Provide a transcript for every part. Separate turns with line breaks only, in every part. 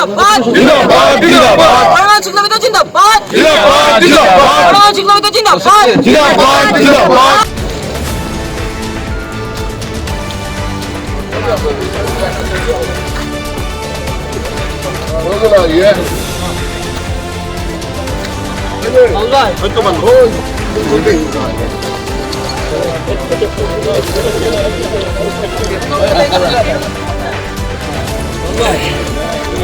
జిందాబాద్
జిందాబాద్ జిందాబాద్
కరోనా చికిత్సతో జిందాబాద్
జిందాబాద్ జిందాబాద్
కరోనా చికిత్సతో జిందాబాద్
జిందాబాద్ జిందాబాద్ Vamos lá, yeah. Allah. Vai tomar no olho.
Allah.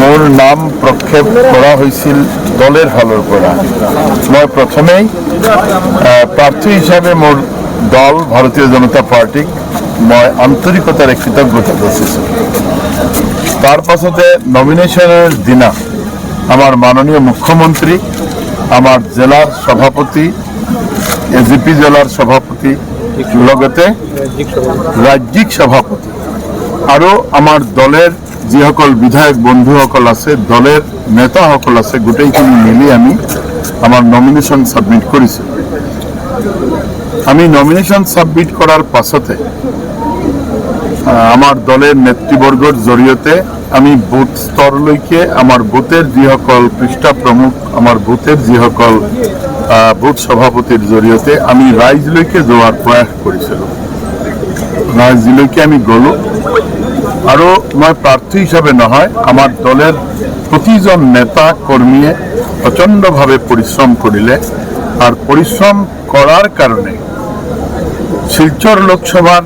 মোৰ নাম প্ৰক্ষেপ কৰা হৈছিল দলের ফালৰ পৰা মই প্ৰথমেই প্ৰাৰ্থী হিচাপে মোৰ দল ভাৰতীয় জনতা পাৰ্টীক মই আন্তৰিকতাৰে কৃতজ্ঞতা যাচিছোঁ তাৰপাছতে নমিনেশ্যনৰ দিনা আমাৰ মাননীয় মুখ্যমন্ত্ৰী আমাৰ জেলাৰ সভাপতি এ জি পি জেলাৰ সভাপতি লগতে ৰাজ্যিক সভাপতি আৰু আমাৰ দলের যিসকল বিধায়ক বন্ধুসকল আছে দলের নেতাসকল আছে গোটেইখিনি মিলি আমি আমার নমিনেশন সাবমিট কৰিছোঁ আমি নমিনেশন সাবমিট করার পাছতে আমার দলের নেতৃবর্গর জড়িয়তে আমি বুথ স্তরলৈকে আমার বুথের যিসকল পৃষ্ঠা প্রমুখ আমার বুথের যিসকল বুথ সভাপতির জড়িয়তে আমি রাইজলৈকে যাওয়ার প্রয়াস করেছিল রাইজলৈকে আমি গলো আরও মই প্রার্থী হিসাবে নহয় আমার দলের প্রতিজন নেতা কর্মীয়ে প্রচণ্ডভাবে পরিশ্রম করিলে আর পরিশ্রম করার কারণে শিলচর লোকসভার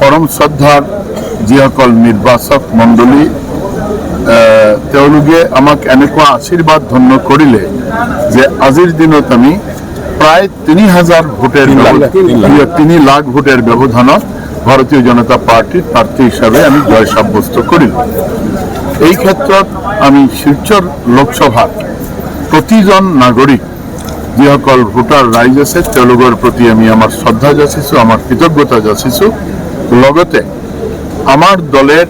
পরম শ্রদ্ধার যিসকল নির্বাচক মণ্ডলী তেওঁলোকে আমাক এনেকুৱা আশীর্বাদ ধন্য করিলে যে আজির দিনত আমি প্রায় তিনি হাজার ভোটের তিনি লাখ ভোটের ব্যবধানত ভারতীয় জনতা পার্টির প্রার্থী হিসাবে আমি জয় সাব্যস্ত করি এই ক্ষেত্ৰত আমি শিলচৰ লোকসভাত প্ৰতিজন নাগৰিক যিসকল ভোটাৰ ৰাইজ আছে তেওঁলোকৰ প্ৰতি আমি আমাৰ শ্ৰদ্ধা যাচিছোঁ আমাৰ কৃতজ্ঞতা যাচিছোঁ লগতে আমাৰ দলের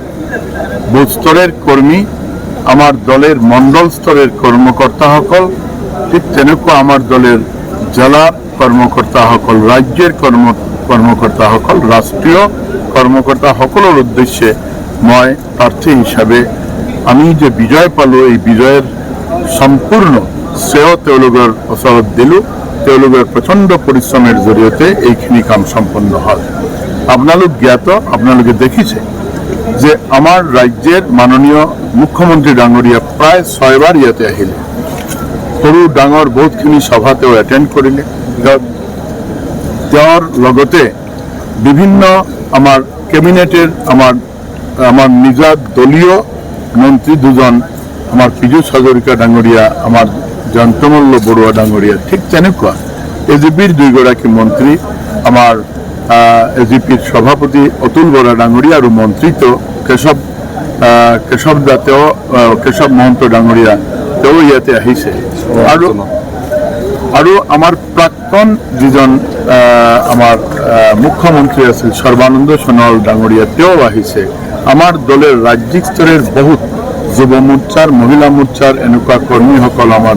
বুথ কৰ্মী আমাৰ আমার দলের স্তৰৰ কৰ্মকৰ্তাসকল ঠিক তেনেকুৱা আমাৰ দলে জেলা কৰ্মকৰ্তাসকল ৰাজ্যৰ কৰ্ম কর্মকর্তা সকল রাষ্ট্ৰীয় কৰ্মকৰ্তা সকলৰ উদ্দেশ্যে মই প্ৰাৰ্থী হিচাপে আমি যে বিজয় পালো এই বিজয়ৰ সম্পূৰ্ণ শ্ৰেয় তেওঁলোকৰ ওচৰত দিলোঁ তেওঁলোকৰ প্ৰচণ্ড পৰিশ্ৰমৰ জৰিয়তে এইখিনি কাম সম্পন্ন হ'ল আপোনালোক জ্ঞাত আপোনালোকে দেখিছে যে আমাৰ ৰাজ্যৰ মাননীয় মুখ্যমন্ত্ৰী ডাঙৰীয়া প্ৰায় ছয়বাৰ ইয়াতে আহিলে সৰু ডাঙৰ বহুতখিনি সভা তেওঁ এটেণ্ড কৰিলে দেওয়ার লগতে বিভিন্ন আমার ক্যাবিনেটের আমার আমার নিজা দলীয় মন্ত্রী দুজন আমার পীযুষ হাজরিকা ডাঙৰীয়া আমাৰ জয়ন্তমল্ল বৰুৱা ডাঙৰীয়া ঠিক তেনেকুৱা এ জি পিৰ দুইগৰাকী মন্ত্ৰী আমাৰ এ জি পিৰ সভাপতি অতুল বৰা ডাঙৰীয়া আৰু মন্ত্ৰীটো কেশৱ কেশৱ দা তেওঁ কেশৱ মহন্ত ডাঙৰীয়া তেওঁ ইয়াতে আহিছে আৰু আরও আমার প্রাক্তন যিজন আমার মুখ্যমন্ত্রী আছিল সর্বানন্দ সোনোয়াল ডাঙরিয়া তেওঁ আহিছে আমার দলের রাজ্যিক স্তরের বহুত যুব মোর্চার মহিলা মোর্চার এনেকুৱা কর্মীসকল আমার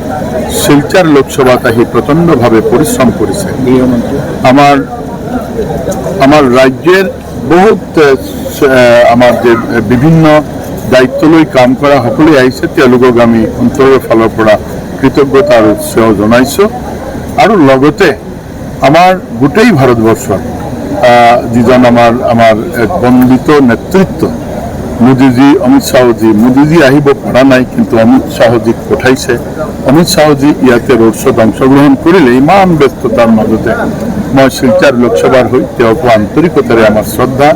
শিলচার লোকসভাত আহি প্রচণ্ডভাবে পরিশ্রম করেছে আমার আমার রাজ্যের বহুত আমার যে বিভিন্ন দায়িত্বলৈ কাম কৰা সকলেই আহিছে তেওঁলোকক আমি অন্তৰৰ ফালৰ পৰা কৃতজ্ঞতা আৰু উৎসাহ জনাইছোঁ আৰু লগতে আমাৰ গোটেই ভাৰতবৰ্ষত যিজন আমাৰ আমাৰ বন্দিত নেতৃত্ব মোদীজী অমিত শ্বাহজী মোদীজী আহিব পৰা নাই কিন্তু অমিত শ্বাহজীক পঠাইছে অমিত শ্বাহজী ইয়াতে ৰোড শ্ব'ত অংশগ্ৰহণ কৰিলে ইমান ব্যস্ততাৰ মাজতে মই শিলচাৰ লোকসভাৰ হৈ তেওঁকো আন্তৰিকতাৰে আমাৰ শ্ৰদ্ধা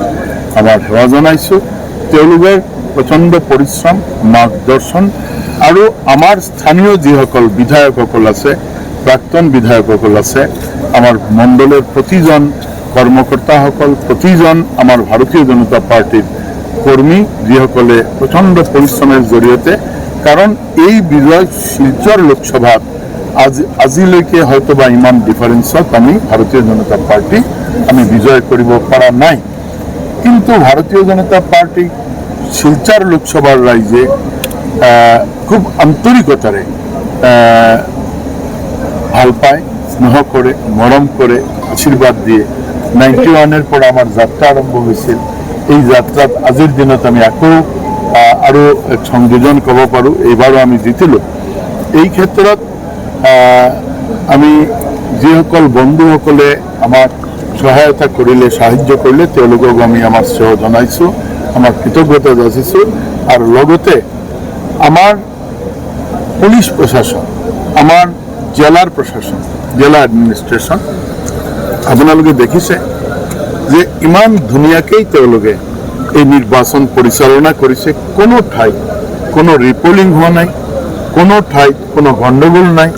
আমাৰ সেৱা জনাইছোঁ তেওঁলোকে প্ৰচণ্ড পৰিশ্ৰম মাৰ্গদৰ্শন আৰু আমাৰ স্থানীয় যিসকল বিধায়কসকল আছে প্রাক্তন বিধায়ক সকল আছে আমার মণ্ডলের প্রতিজন কর্মকর্তা সকল প্রতিজন আমার ভারতীয় জনতা পার্টির কর্মী যিসকলে প্রচণ্ড পরিশ্রমের জৰিয়তে কাৰণ এই বিজয় শিলচৰ লোকসভাত আজি আজিলৈকে হয়তো বা ইমান ডিফাৰেঞ্চত আমি ভাৰতীয় জনতা পাৰ্টি আমি বিজয় কৰিব পৰা নাই কিন্তু ভাৰতীয় জনতা পাৰ্টিক শিলচৰ লোকসভাৰ ৰাইজে খুব আন্তৰিকতাৰে ভাল পায় স্নেহ করে মরম করে আশীর্বাদ দিয়ে নাইনটি ওয়ানের পর আমার যাত্রা আরম্ভ হয়েছিল এই যাত্ৰাত আজিৰ দিনত আমি আকৌ আৰু সংযোজন ক'ব পাৰোঁ এইবাৰো আমি জিতিলোঁ এই ক্ষেত্ৰত আমি যিসকল বন্ধুসকলে আমাক সহায়তা কৰিলে সাহায্য কৰিলে তেওঁলোকক আমি আমাৰ সেৱা জনাইছোঁ আমাৰ কৃতজ্ঞতা যাচিছোঁ আৰু লগতে আমাৰ পুলিচ প্ৰশাসন আমাৰ জেলার প্রশাসন জেলা অ্যাডমিনিস্ট্রেশন আপোনালোকে দেখিছে যে ইমান ধুনীয়াকেই তেওঁলোকে এই নিৰ্বাচন পৰিচালনা কৰিছে কোনো ঠাইত কোনো ৰিপলিং হোৱা নাই কোনো ঠাইত কোনো গণ্ডগোল নাই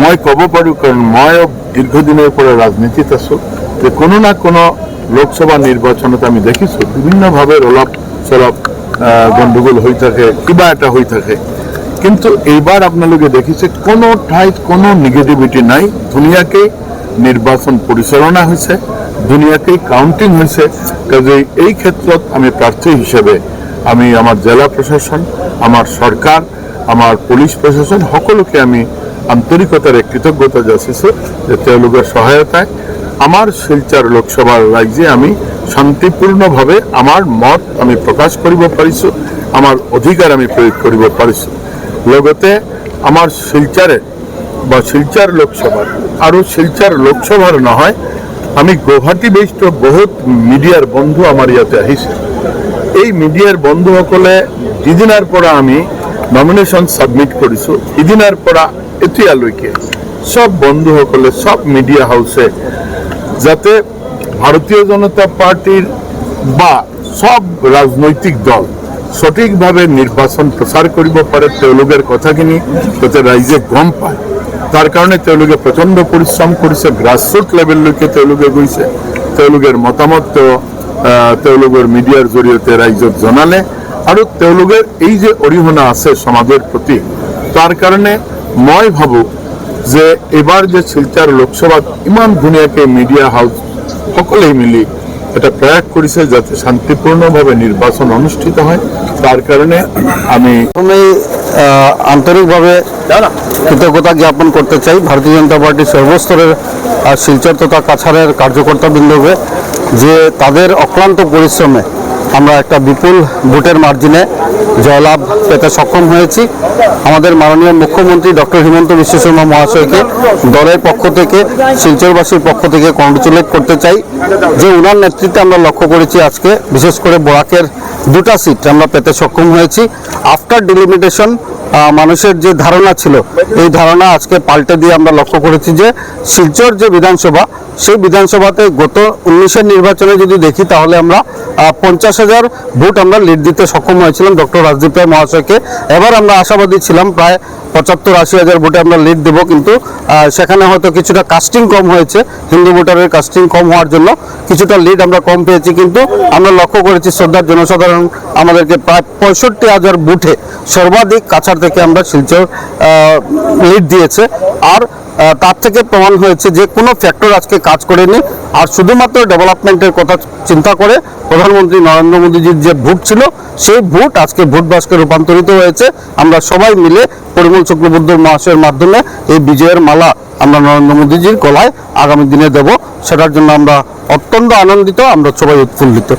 মই ক'ব পাৰোঁ কাৰণ মই দীৰ্ঘদিনৰ পৰা ৰাজনীতিত আছোঁ যে কোনো না কোনো লোকসভা নিৰ্বাচনত আমি দেখিছোঁ বিভিন্নভাৱে অলপ চলপ গণ্ডগোল হৈ থাকে কিবা এটা হৈ থাকে কিন্তু এইবার আপোনালোকে দেখিছে কোনো ঠাইত কোনো নিগেটিভিটি নাই ধুনীয়াকৈ নিৰ্বাচন পৰিচালনা হৈছে ধুনীয়াকৈ কাউণ্টিং হৈছে কাজে এই ক্ষেত্ৰত আমি প্ৰাৰ্থী হিচাপে আমি আমাৰ জিলা প্ৰশাসন আমাৰ চৰকাৰ আমাৰ পুলিচ প্ৰশাসন সকলোকে আমি আন্তৰিকতাৰে কৃতজ্ঞতা যাচিছোঁ যে তেওঁলোকৰ সহায়তায় আমার শিলচর লোকসভার রাজ্যে আমি শান্তিপূর্ণভাবে আমার মত আমি প্রকাশ করিব পারিছো আমার অধিকার আমি প্রয়োগ করিব পারিছো লগতে আমার শিলচারে বা শিলচার লোকসভার আরও শিলচার লোকসভার নহয় আমি গুৱাহাটী বেষ্ট বহুত মিডিয়াৰ বন্ধু আমাৰ ইয়াতে আহিছে এই মিডিয়াৰ বন্ধুসকলে যিদিনাৰ পৰা আমি নমিনেশ্যন ছাবমিট কৰিছোঁ সিদিনাৰ পৰা এতিয়ালৈকে চব বন্ধুসকলে চব মিডিয়া হাউছে যাতে ভাৰতীয় জনতা পাৰ্টীৰ বা চব ৰাজনৈতিক দল সঠিকভাৱে নিৰ্বাচন প্ৰচাৰ কৰিব পাৰে তেওঁলোকে কথাখিনি যাতে ৰাইজে গম পায় তাৰ কাৰণে তেওঁলোকে প্ৰচণ্ড পৰিশ্ৰম কৰিছে গ্ৰাছৰুট লেভেললৈকে তেওঁলোকে গৈছে তেওঁলোকৰ মতামত তেওঁলোকৰ মিডিয়াৰ জৰিয়তে ৰাইজক জনালে আৰু তেওঁলোকৰ এই যে অৰিহণা আছে সমাজৰ প্ৰতি তাৰ কাৰণে মই ভাবোঁ যে এবাৰ যে শিলচাৰ লোকসভাত ইমান ধুনীয়াকৈ মিডিয়া হাউচ সকলোৱে মিলি এটা প্রয়াগ করেছে যাতে শান্তিপূর্ণভাবে নির্বাচন অনুষ্ঠিত হয় তার কারণে আমি
আন্তরিকভাবে কৃতজ্ঞতা জ্ঞাপন করতে চাই ভারতীয় জনতা পার্টির সর্বস্তরের শিলচর তথা কাছাড়ের বৃন্দকে যে তাদের অক্লান্ত পরিশ্রমে আমরা একটা বিপুল ভোটের মার্জিনে জয়লাভ পেতে সক্ষম হয়েছি আমাদের মাননীয় মুখ্যমন্ত্রী ডক্টর হিমন্ত বিশ্ব শর্মা মহাশয়কে দলের পক্ষ থেকে শিলচরবাসীর পক্ষ থেকে কংগ্রেচুলেট করতে চাই যে ওনার নেতৃত্বে আমরা লক্ষ্য করেছি আজকে বিশেষ করে বোরাকের দুটা সিট আমরা পেতে সক্ষম হয়েছি আফটার ডিলিমিটেশন মানুষের যে ধারণা ছিল এই ধারণা আজকে পাল্টে দিয়ে আমরা লক্ষ্য করেছি যে শিলচর যে বিধানসভা সেই বিধানসভাতে গত উনিশের নির্বাচনে যদি দেখি তাহলে আমরা পঞ্চাশ হাজার ভোট আমরা লিড দিতে সক্ষম হয়েছিলাম ডক্টর রাজদীপ রায় মহাশয়কে এবার আমরা আশাবাদী ছিলাম প্রায় পঁচাত্তর আশি হাজার ভোটে আমরা লিড দেবো কিন্তু সেখানে হয়তো কিছুটা কাস্টিং কম হয়েছে হিন্দু ভোটারের কাস্টিং কম হওয়ার জন্য কিছুটা লিড আমরা কম পেয়েছি কিন্তু আমরা লক্ষ্য করেছি শ্রদ্ধার জনসাধারণ আমাদেরকে প্রায় পঁয়ষট্টি হাজার বুথে সর্বাধিক কাছার থেকে আমরা শিলচর লিড দিয়েছে আর তার থেকে প্রমাণ হয়েছে যে কোনো ফ্যাক্টর আজকে কাজ করেনি আর শুধুমাত্র ডেভেলপমেন্টের কথা চিন্তা করে প্রধানমন্ত্রী নরেন্দ্র মোদীজির যে ভোট ছিল সেই ভোট আজকে ভোট বাসকে রূপান্তরিত হয়েছে আমরা সবাই মিলে পরিমল চক্রবর্তী মহাশয়ের মাধ্যমে এই বিজয়ের মালা আমরা নরেন্দ্র মোদীজির গলায় আগামী দিনে দেব সেটার জন্য আমরা অত্যন্ত আনন্দিত আমরা সবাই উৎফুল্লিত